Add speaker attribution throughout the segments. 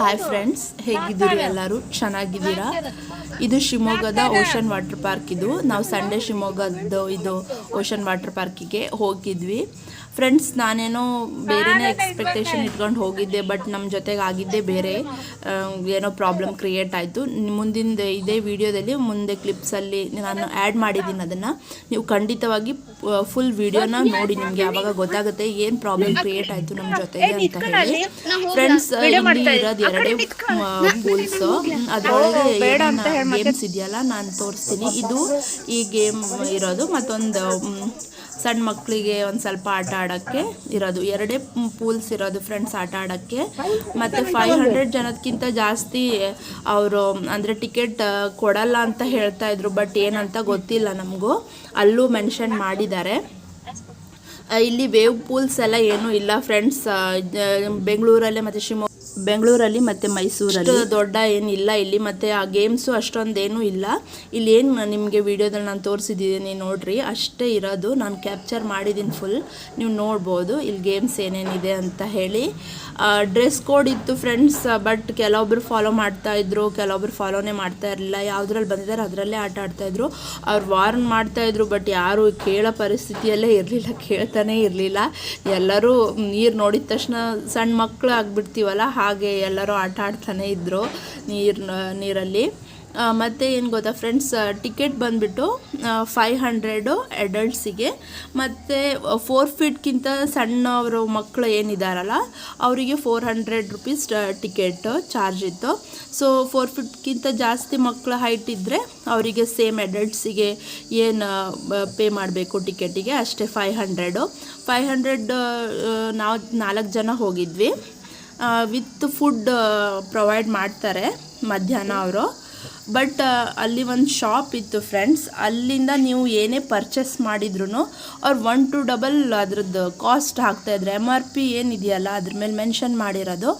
Speaker 1: Hi friends ಹೇಗಿದ್ದೀರಿ ಎಲ್ಲರೂ? ಚೆನ್ನಾಗಿದ್ದೀರಾ? ಇದು ಶಿವಮೊಗ್ಗದ ಓಷನ್ ವಾಟರ್ ಪಾರ್ಕ್ ಇದು. ನಾವು ಸಂಡೇ ಶಿವಮೊಗ್ಗದ ಇದು ಓಷನ್ ವಾಟರ್ ಪಾರ್ಕಿಗೆ ಹೋಗಿದ್ವಿ. ಫ್ರೆಂಡ್ಸ್ ನಾನೇನೋ ಬೇರೆನೇ ಎಕ್ಸ್ಪೆಕ್ಟೇಷನ್ ಇಟ್ಕೊಂಡು ಹೋಗಿದ್ದೆ ಬಟ್ ನಮ್ಮ ಜೊತೆಗೆ ಆಗಿದ್ದೇ ಬೇರೆ ಏನೋ ಪ್ರಾಬ್ಲಮ್ ಕ್ರಿಯೇಟ್ ಆಯಿತು. ಮುಂದಿನ ಇದೇ ವಿಡಿಯೋದಲ್ಲಿ ಮುಂದೆ ಕ್ಲಿಪ್ಸಲ್ಲಿ ನಾನು ಆ್ಯಡ್ ಮಾಡಿದ್ದೀನಿ ಅದನ್ನು. ನೀವು ಖಂಡಿತವಾಗಿ ಫುಲ್ ವಿಡಿಯೋನ ನೋಡಿ ನಿಮಗೆ ಯಾವಾಗ ಗೊತ್ತಾಗುತ್ತೆ ಏನು ಪ್ರಾಬ್ಲಮ್ ಕ್ರಿಯೇಟ್ ಆಯಿತು ನಮ್ಮ ಜೊತೆಗೆ ಅಂತ ಹೇಳಿ. ಫ್ರೆಂಡ್ಸ್ ಇಲ್ಲಿ ಇರೋದು ಎರಡೇ ಪೂಲ್ಸ್ ಅದರೊಳಗೆ ಗೇಮ್ಸ್ ಇದೆಯಲ್ಲ ನಾನು ತೋರಿಸ್ತೀನಿ. ಇದು ಈ ಗೇಮ್ ಇರೋದು ಮತ್ತೊಂದು ಸಣ್ಣ ಮಕ್ಕಳಿಗೆ ಒಂದು ಸ್ವಲ್ಪ ಆಟ ಆಡೋಕ್ಕೆ ಇರೋದು. ಎರಡೇ ಪೂಲ್ಸ್ ಇರೋದು ಫ್ರೆಂಡ್ಸ್ ಆಟ ಆಡೋಕ್ಕೆ. ಮತ್ತು ಫೈವ್ ಹಂಡ್ರೆಡ್ ಜನಕ್ಕಿಂತ ಜಾಸ್ತಿ ಅವರು, ಅಂದರೆ ಟಿಕೆಟ್ ಕೊಡಲ್ಲ ಅಂತ ಹೇಳ್ತಾ ಇದ್ರು, ಬಟ್ ಏನಂತ ಗೊತ್ತಿಲ್ಲ ನಮಗೂ. ಅಲ್ಲೂ ಮೆನ್ಷನ್ ಮಾಡಿದ್ದಾರೆ. ಇಲ್ಲಿ ವೇವ್ ಪೂಲ್ಸ್ ಎಲ್ಲ ಏನೂ ಇಲ್ಲ ಫ್ರೆಂಡ್ಸ್. ಬೆಂಗಳೂರಲ್ಲೇ ಮತ್ತು ಶಿವಮೊಗ್ಗ ಬೆಂಗಳೂರಲ್ಲಿ ಮತ್ತು ಮೈಸೂರಲ್ಲಿ. ದೊಡ್ಡ ಏನಿಲ್ಲ, ಇಲ್ಲಿ ಮತ್ತು ಆ ಗೇಮ್ಸು ಅಷ್ಟೊಂದೇನೂ ಇಲ್ಲ. ಇಲ್ಲಿ ಏನು ನಿಮಗೆ ವಿಡಿಯೋದಲ್ಲಿ ನಾನು ತೋರಿಸಿದ್ದೀನಿ ನೋಡಿರಿ, ಅಷ್ಟೇ ಇರೋದು. ನಾನು ಕ್ಯಾಪ್ಚರ್ ಮಾಡಿದ್ದೀನಿ ಫುಲ್ ನೀವು ನೋಡ್ಬೋದು ಇಲ್ಲಿ ಗೇಮ್ಸ್ ಏನೇನಿದೆ ಅಂತ ಹೇಳಿ. ಡ್ರೆಸ್ ಕೋಡ್ ಇತ್ತು ಫ್ರೆಂಡ್ಸ್ ಬಟ್ ಕೆಲವೊಬ್ರು ಫಾಲೋ ಮಾಡ್ತಾ ಇದ್ರು, ಕೆಲವೊಬ್ರು ಫಾಲೋನೇ ಮಾಡ್ತಾ ಇರಲಿಲ್ಲ. ಯಾವುದ್ರಲ್ಲಿ ಬಂದಿದ್ದಾರೆ ಅದರಲ್ಲೇ ಆಟ ಆಡ್ತಾಯಿದ್ರು ಅವ್ರು ವಾರ್ನ್ ಮಾಡ್ತಾ ಇದ್ರು ಬಟ್ ಯಾರು ಕೇಳೋ ಪರಿಸ್ಥಿತಿಯಲ್ಲೇ ಇರಲಿಲ್ಲ, ಕೇಳ್ತಾನೆ ಇರಲಿಲ್ಲ. ಎಲ್ಲರೂ ನೀರು ನೋಡಿದ ತಕ್ಷಣ ಸಣ್ಣ ಮಕ್ಕಳು ಆಗಿಬಿಡ್ತೀವಲ್ಲ ಹಾಗೆ ಎಲ್ಲರೂ ಆಟ ಆಡ್ತಾನೆ ಇದ್ದರು ನೀರು, ನೀರಲ್ಲಿ. ಮತ್ತು ಮತ್ತೆ ಏನು ಗೊತ್ತಾ ಫ್ರೆಂಡ್ಸ್ ಟಿಕೆಟ್ ಬಂದುಬಿಟ್ಟು ಫೈವ್ ಹಂಡ್ರೆಡು ಅಡಲ್ಟ್ಸಿಗೆ ಮತ್ತು ಫೋರ್ ಫೀಟ್ಗಿಂತ ಸಣ್ಣವರು ಮಕ್ಕಳು ಏನಿದಾರಲ್ಲ, ಅವರಿಗೆ four hundred rupees ticket charge ಇತ್ತು. ಸೊ ಫೋರ್ ಫೀಟ್ಗಿಂತ ಜಾಸ್ತಿ ಮಕ್ಕಳ ಹೈಟ್ ಇದ್ದರೆ ಅವರಿಗೆ ಸೇಮ್ ಅಡಲ್ಟ್ಸಿಗೆ ಏನು ಪೇ ಮಾಡಬೇಕು ಟಿಕೆಟಿಗೆ ಅಷ್ಟೇ ಫೈವ್ ಹಂಡ್ರೆಡು ಫೈವ್ ಹಂಡ್ರೆಡ್ ನಾವು ನಾಲ್ಕು ಜನ ಹೋಗಿದ್ವಿ. ವಿತ್ ಫುಡ್ ಪ್ರೊವೈಡ್ ಮಾಡ್ತಾರೆ ಮಧ್ಯಾಹ್ನ ಅವರು. ಬಟ್ ಅಲ್ಲಿ ಒಂದು ಶಾಪ್ ಇತ್ತು ಫ್ರೆಂಡ್ಸ್ ಅಲ್ಲಿಂದ ನೀವು ಏನೇ ಪರ್ಚೇಸ್ ಮಾಡಿದ್ರು ಅವ್ರು ಒನ್ ಟು ಡಬಲ್ ಅದ್ರದ್ದು ಕಾಸ್ಟ್ ಹಾಕ್ತಾಯಿದ್ರು ಎಂ ಆರ್ ಪಿ ಏನಿದೆಯಲ್ಲ, ಅದ್ರ ಮೇಲೆ ಮೆನ್ಷನ್ ಮಾಡಿರೋದು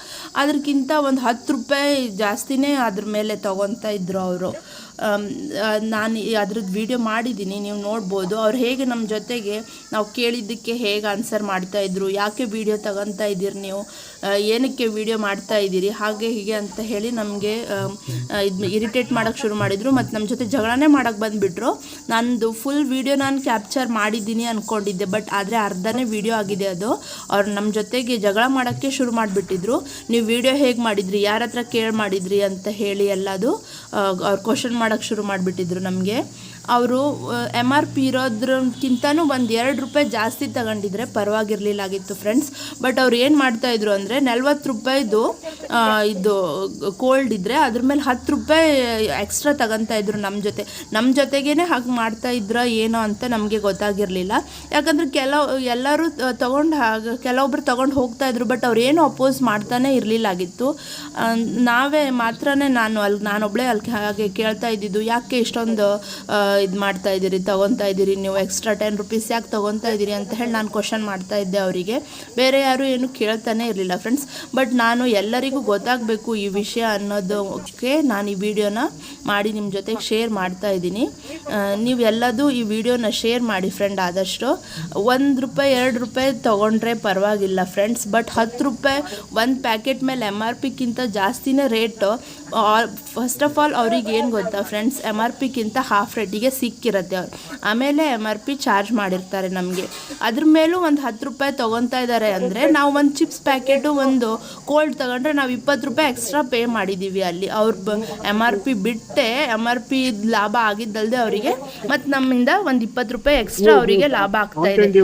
Speaker 1: ಅದಕ್ಕಿಂತ ಒಂದು ಹತ್ತು ರೂಪಾಯಿ ಜಾಸ್ತಿನೇ ಅದ್ರ ಮೇಲೆ ತೊಗೊತಾ ಇದ್ರು ಅವರು. ನಾನು ಅದ್ರದ್ದು ವಿಡಿಯೋ ಮಾಡಿದ್ದೀನಿ ನೀವು ನೋಡ್ಬೋದು. ಅವ್ರು ಹೇಗೆ ನಮ್ಮ ಜೊತೆಗೆ ನಾವು ಕೇಳಿದ್ದಕ್ಕೆ ಹೇಗೆ ಆನ್ಸರ್ ಮಾಡ್ತಾಯಿದ್ರು ಯಾಕೆ ವಿಡಿಯೋ ತಗೊತಾ ಇದ್ದೀರಿ ನೀವು ಏನಕ್ಕೆ ವಿಡಿಯೋ ಮಾಡ್ತಾ ಇದ್ದೀರಿ, ಹಾಗೆ ಹೀಗೆ ಅಂತ ಹೇಳಿ ನಮಗೆ ಇದು ಇರಿಟೇಟ್ ಮಾಡೋಕ್ಕೆ ಶುರು ಮಾಡಿದರು, ಮತ್ತು ನಮ್ಮ ಜೊತೆ ಜಗಳನೇ ಮಾಡೋಕ್ಕೆ ಬಂದುಬಿಟ್ರು. ನಂದು ಫುಲ್ ವಿಡಿಯೋ ನಾನು ಕ್ಯಾಪ್ಚರ್ ಮಾಡಿದ್ದೀನಿ ಅಂದ್ಕೊಂಡಿದ್ದೆ ಬಟ್ ಆದರೆ ಅರ್ಧನೇ ವಿಡಿಯೋ ಆಗಿದೆ ಅದು. ಅವ್ರು ನಮ್ಮ ಜೊತೆಗೆ ಜಗಳ ಮಾಡೋಕ್ಕೆ ಶುರು ಮಾಡಿಬಿಟ್ಟಿದ್ರು. ನೀವು ವಿಡಿಯೋ ಹೇಗೆ ಮಾಡಿದ್ರಿ, ಯಾರ ಹತ್ರ ಕೇಳಿ ಮಾಡಿದ್ರಿ ಅಂತ ಹೇಳಿ ಎಲ್ಲದು ಅವ್ರು ಕ್ವಶನ್ ಮಾಡೋಕ್ಕೆ ಶುರು ಮಾಡಿಬಿಟ್ಟಿದ್ರು ನಮಗೆ. ಅವರು ಎಂ ಆರ್ ಪಿ ಇರೋದ್ರಕ್ಕಿಂತನೂ ಒಂದು ಎರಡು ರೂಪಾಯಿ ಜಾಸ್ತಿ ತಗೊಂಡಿದ್ರೆ ಪರವಾಗಿರ್ಲಿಲ್ಲಾಗಿತ್ತು ಫ್ರೆಂಡ್ಸ್ ಬಟ್ ಅವ್ರು ಏನು ಮಾಡ್ತಾಯಿದ್ರು ಅಂದರೆ ನಲ್ವತ್ತು ರೂಪಾಯಿದು ಇದು ಕೋಲ್ಡ್ ಇದ್ದರೆ ಅದ್ರ ಮೇಲೆ ಹತ್ತು ರೂಪಾಯಿ ಎಕ್ಸ್ಟ್ರಾ ಇದ್ರು ನಮ್ಮ ಜೊತೆ. ನಮ್ಮ ಜೊತೆಗೇ ಹಾಗೆ ಮಾಡ್ತಾ ಇದ್ರ ಏನೋ ಅಂತ ನಮಗೆ ಗೊತ್ತಾಗಿರಲಿಲ್ಲ. ಯಾಕಂದರೆ ಕೆಲವು, ಎಲ್ಲರೂ ತೊಗೊಂಡು ಹಾಗೆ, ಕೆಲವೊಬ್ರು ತೊಗೊಂಡು ಹೋಗ್ತಾ ಇದ್ರು ಬಟ್ ಅವ್ರು ಏನು ಅಪೋಸ್ ಮಾಡ್ತಾನೆ ಇರಲಿಲ್ಲಾಗಿತ್ತು. ನಾವೇ ಮಾತ್ರನೇ ನಾನು ಅಲ್ಲಿ ನಾನೊಬ್ಬಳೇ ಅಲ್ಲಿ ಹಾಗೆ ಕೇಳ್ತಾ ಇದ್ದಿದ್ದು. ಯಾಕೆ ಇಷ್ಟೊಂದು ಇದು ಮಾಡ್ತಾ ಇದ್ದೀರಿ ತೊಗೊತಾ ಇದ್ದೀರಿ, ನೀವು ಎಕ್ಸ್ಟ್ರಾ ಟೆನ್ ರುಪೀಸ್ ಯಾಕೆ ತೊಗೊತಾ ಇದ್ದೀರಿ ಅಂತ ಹೇಳಿ ನಾನು ಕ್ವಶನ್ ಮಾಡ್ತಾ ಇದ್ದೆ ಅವರಿಗೆ. ಬೇರೆ ಯಾರು ಏನು ಕೇಳ್ತಾನೆ ಇರಲಿಲ್ಲ ಫ್ರೆಂಡ್ಸ್ ಬಟ್ ನಾನು ಎಲ್ಲರಿಗೂ ಗೊತ್ತಾಗಬೇಕು ಈ ವಿಷಯ ಅನ್ನೋದಕ್ಕೆ ನಾನು ಈ ವಿಡಿಯೋನ ಮಾಡಿ ನಿಮ್ಮ ಜೊತೆಗೆ ಶೇರ್ ಮಾಡ್ತಾ ಇದ್ದೀನಿ. ನೀವು ಎಲ್ಲದೂ ಈ ವಿಡಿಯೋನ ಶೇರ್ ಮಾಡಿ ಫ್ರೆಂಡ್ ಆದಷ್ಟು. ಒಂದು ರೂಪಾಯಿ, ಎರಡು ರೂಪಾಯಿ ತೊಗೊಂಡ್ರೆ ಪರವಾಗಿಲ್ಲ ಫ್ರೆಂಡ್ಸ್ ಬಟ್ ಹತ್ತು ರೂಪಾಯಿ ಒಂದು ಪ್ಯಾಕೆಟ್ ಮೇಲೆ ಎಂ ಆರ್ ಪಿಗಿಂತ ಜಾಸ್ತಿನೇ ರೇಟು ಫಸ್ಟ್ ಆಫ್ ಆಲ್ ಅವ್ರಿಗೆ ಏನು ಗೊತ್ತಾ ಫ್ರೆಂಡ್ಸ್ ಎಂ ಆರ್ ಪಿಗಿಂತ ಹಾಫ್ ರೇಟಿಗೆ ಸಿಕ್ಕಿರತ್ತೆ. ಅವ್ರು ಆಮೇಲೆ ಎಂ ಆರ್ ಪಿ ಚಾರ್ಜ್ ಮಾಡಿರ್ತಾರೆ ನಮಗೆ. ಅದ್ರ ಮೇಲೂ ಒಂದು ಹತ್ತು ರೂಪಾಯಿ ತೊಗೊತಾ ಇದ್ದಾರೆ ಅಂದರೆ ನಾವು ಒಂದು ಚಿಪ್ಸ್ ಪ್ಯಾಕೆಟು ಒಂದು ಕೋಲ್ಡ್ ತಗೊಂಡ್ರೆ ನಾವು ಇಪ್ಪತ್ತು ರೂಪಾಯಿ ಎಕ್ಸ್ಟ್ರಾ ಪೇ ಮಾಡಿದ್ದೀವಿ ಅಲ್ಲಿ. ಅವ್ರ ಬ ಎಂ ಆರ್ ಪಿ ಬಿಟ್ಟೆ ಎಂ ಆರ್ ಪಿ ಲಾಭ ಆಗಿದ್ದಲ್ದೆ ಅವರಿಗೆ. ಮತ್ತು ನಮ್ಮಿಂದ ಒಂದು ಇಪ್ಪತ್ತು ರೂಪಾಯಿ ಎಕ್ಸ್ಟ್ರಾ ಅವರಿಗೆ ಲಾಭ ಆಗ್ತಾ ಇದೆ.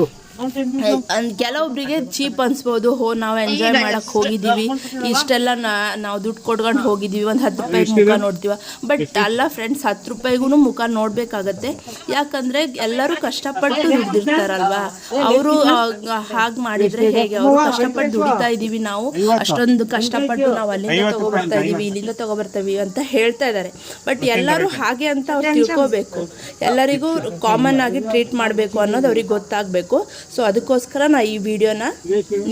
Speaker 1: ಕೆಲವೊಬ್ರಿಗೆ ಚೀಪ್ ಅನ್ಸ್ಬೋದು ಹೋ ನಾವು ಎಂಜಾಯ್ ಮಾಡಕ್ ಹೋಗಿದ್ದೀವಿ. ಇಷ್ಟೆಲ್ಲ ನಾ- ನಾವು ದುಡ್ಡು ಕೊಡ್ಕೊಂಡು ಹೋಗಿದ್ದೀವಿ ಒಂದು ಹತ್ತು ರೂಪಾಯಿ ಮುಖ ನೋಡ್ತೀವ. ಬಟ್ ಅಲ್ಲ ಫ್ರೆಂಡ್ಸ್ ಹತ್ತು ರೂಪಾಯಿಗೂ ಮುಖ ನೋಡ್ಬೇಕಾಗತ್ತೆ. ಯಾಕಂದ್ರೆ ಎಲ್ಲರೂ ಕಷ್ಟಪಟ್ಟು ದುಡ್ದಿರ್ತಾರಲ್ವಾ? ಅವರು ಹಾಗೆ ಮಾಡಿದ್ರೆ ಹೇಗೆ? ಅವರು ಕಷ್ಟಪಟ್ಟು ದುಡಿತಾ ಇದೀವಿ ನಾವು. ಅಷ್ಟೊಂದು ಕಷ್ಟಪಟ್ಟು ನಾವು ಅಲ್ಲಿಂದ ತಗೊಬರ್ತಾ ಇದೀವಿ ಇಲ್ಲಿಂದ ತಗೊಬರ್ತೀವಿ ಅಂತ ಹೇಳ್ತಾ ಇದ್ದಾರೆ ಬಟ್ ಎಲ್ಲರೂ ಹಾಗೆ ಅಂತ ಅವ್ರು ತಿಳ್ಕೋಬೇಕು. ಎಲ್ಲರಿಗೂ ಕಾಮನ್ ಆಗಿ ಟ್ರೀಟ್ ಮಾಡಬೇಕು ಅನ್ನೋದು ಅವ್ರಿಗೆ ಗೊತ್ತಾಗಬೇಕು. ಸೊ ಅದಕ್ಕೋಸ್ಕರ ನಾ ಈ ವಿಡಿಯೋನ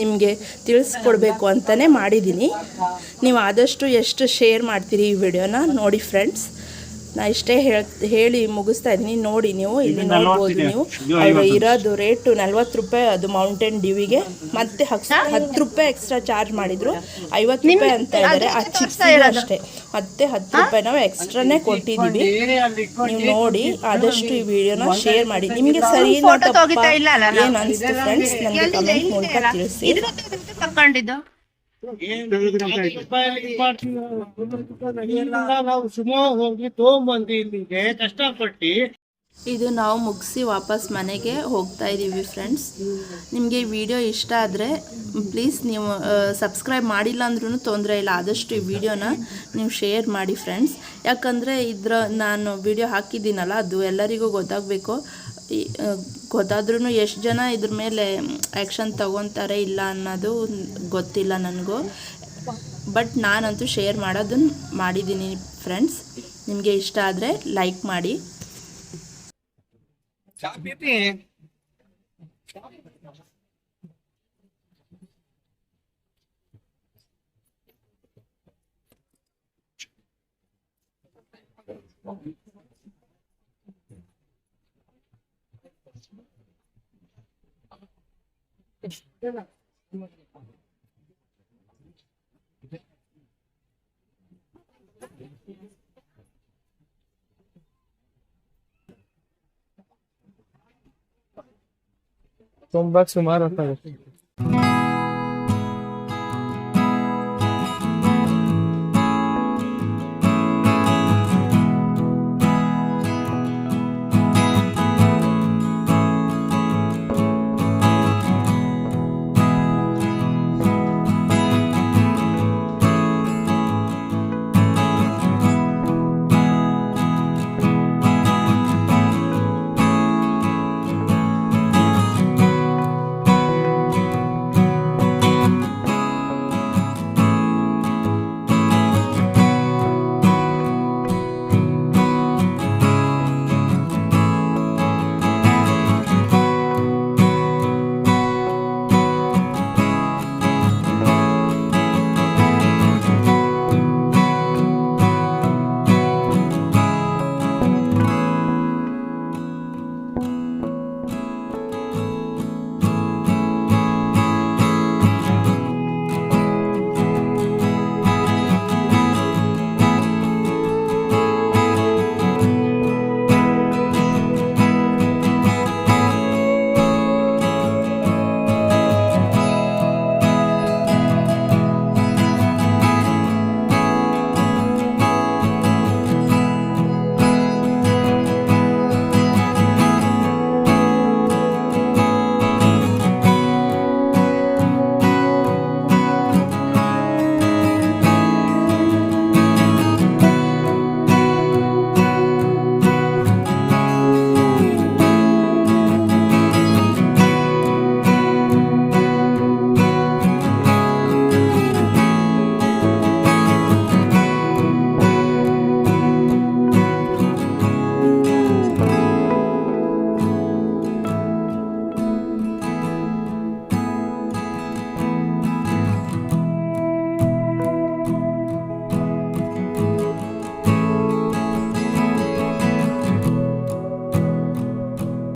Speaker 1: ನಿಮಗೆ ತಿಳಿಸ್ಕೊಡ್ಬೇಕು ಅಂತಲೇ ಮಾಡಿದ್ದೀನಿ. ನೀವು ಆದಷ್ಟು ಎಷ್ಟು ಶೇರ್ ಮಾಡ್ತೀರಿ ಈ ವಿಡಿಯೋನ ನೋಡಿ ಫ್ರೆಂಡ್ಸ್ ನಾ ಇಷ್ಟೇ ಹೇಳ್ ಹೇಳಿ ಮುಗಿಸ್ತಾ ಇದ್ದೀನಿ. ನೋಡಿ ನೀವು ಇಲ್ಲಿ ನೋಡ್ಬೋದು ನೀವು. ಇರೋದು ರೇಟು ನಲ್ವತ್ತು ರೂಪಾಯಿ ಅದು ಮೌಂಟೇನ್ ಡ್ಯೂವಿಗೆ ಮತ್ತೆ ಹತ್ತು ರೂಪಾಯಿ ಎಕ್ಸ್ಟ್ರಾ ಚಾರ್ಜ್ ಮಾಡಿದ್ರು. ಐವತ್ತು ರೂಪಾಯಿ ಅಂತ ಇದ್ದಾರೆ ಆ ಚಿಪ್ಸಿಗೆ ಅಷ್ಟೇ. ಮತ್ತೆ ಹತ್ತು ರೂಪಾಯಿ ನಾವು ಎಕ್ಸ್ಟ್ರಾನೇ ಕೊಟ್ಟಿದ್ದೀವಿ. ನೀವು ನೋಡಿ ಆದಷ್ಟು ಈ ವಿಡಿಯೋನ ಶೇರ್ ಮಾಡಿ. ನಿಮಗೆ ಸರಿ ಏನು ಅನಿಸ್ತು ಫ್ರೆಂಡ್ಸ್ ನನಗೆ ಕಮೆಂಟ್ ಮೂಲಕ ತಿಳಿಸಿ.
Speaker 2: ನಾವು ಸುಮಾರು ಹೋಗಿ ತಗೊಂಬಂದು ಇಲ್ಲಿಗೆ ಕಷ್ಟಪಟ್ಟು.
Speaker 1: ಇದು ನಾವು ಮುಗಿಸಿ ವಾಪಸ್ ಮನೆಗೆ ಹೋಗ್ತಾ ಇದ್ದೀವಿ ಫ್ರೆಂಡ್ಸ್. ನಿಮಗೆ ಈ ವಿಡಿಯೋ ಇಷ್ಟ ಆದರೆ ಪ್ಲೀಸ್ ನೀವು ಸಬ್ಸ್ಕ್ರೈಬ್ ಮಾಡಿಲ್ಲ ಅಂದ್ರೂ ತೊಂದರೆ ಇಲ್ಲ. ಆದಷ್ಟು ಈ ವಿಡಿಯೋನ ನೀವು ಶೇರ್ ಮಾಡಿ ಫ್ರೆಂಡ್ಸ್. ಯಾಕಂದರೆ ಇದ್ರ ನಾನು ವಿಡಿಯೋ ಹಾಕಿದ್ದೀನಲ್ಲ ಅದು ಎಲ್ಲರಿಗೂ ಗೊತ್ತಾಗಬೇಕು. ಗೊತ್ತಾದ್ರೂ ಎಷ್ಟು ಜನ ಇದ್ರ ಮೇಲೆ ಆ್ಯಕ್ಷನ್ ತಗೊತಾರೆ ಇಲ್ಲ ಅನ್ನೋದು ಗೊತ್ತಿಲ್ಲ ನನಗೂ. ಬಟ್ ನಾನಂತೂ ಶೇರ್ ಮಾಡೋದನ್ನು ಮಾಡಿದ್ದೀನಿ ಫ್ರೆಂಡ್ಸ್ ನಿಮಗೆ ಇಷ್ಟ ಆದರೆ ಲೈಕ್ ಮಾಡಿ.
Speaker 2: तुम बस सुमार होता है